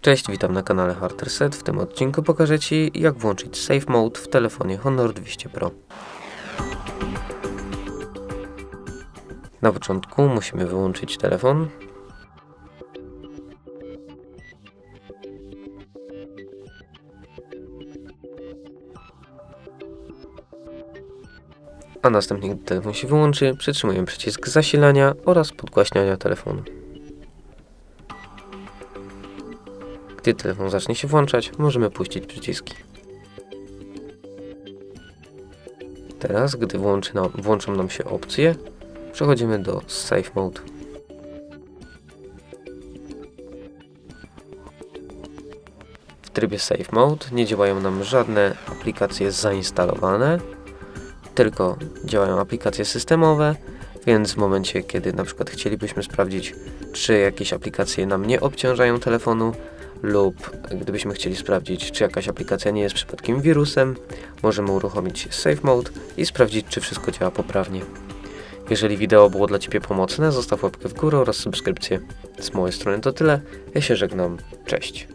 Cześć, witam na kanale Hard Reset. W tym odcinku pokażę Ci, jak włączyć Safe Mode w telefonie Honor 200 Pro. Na początku musimy wyłączyć telefon. A następnie, gdy telefon się wyłączy, przytrzymujemy przycisk zasilania oraz podgłaśniania telefonu. Gdy telefon zacznie się włączać, możemy puścić przyciski. Teraz, gdy włączy nam, włączą nam się opcje, przechodzimy do Safe Mode. W trybie Safe Mode nie działają nam żadne aplikacje zainstalowane, tylko działają aplikacje systemowe, więc w momencie, kiedy na przykład chcielibyśmy sprawdzić, czy jakieś aplikacje nam nie obciążają telefonu, lub gdybyśmy chcieli sprawdzić, czy jakaś aplikacja nie jest przypadkiem wirusem, możemy uruchomić Safe Mode i sprawdzić, czy wszystko działa poprawnie. Jeżeli wideo było dla Ciebie pomocne, zostaw łapkę w górę oraz subskrypcję. Z mojej strony to tyle, ja się żegnam, cześć.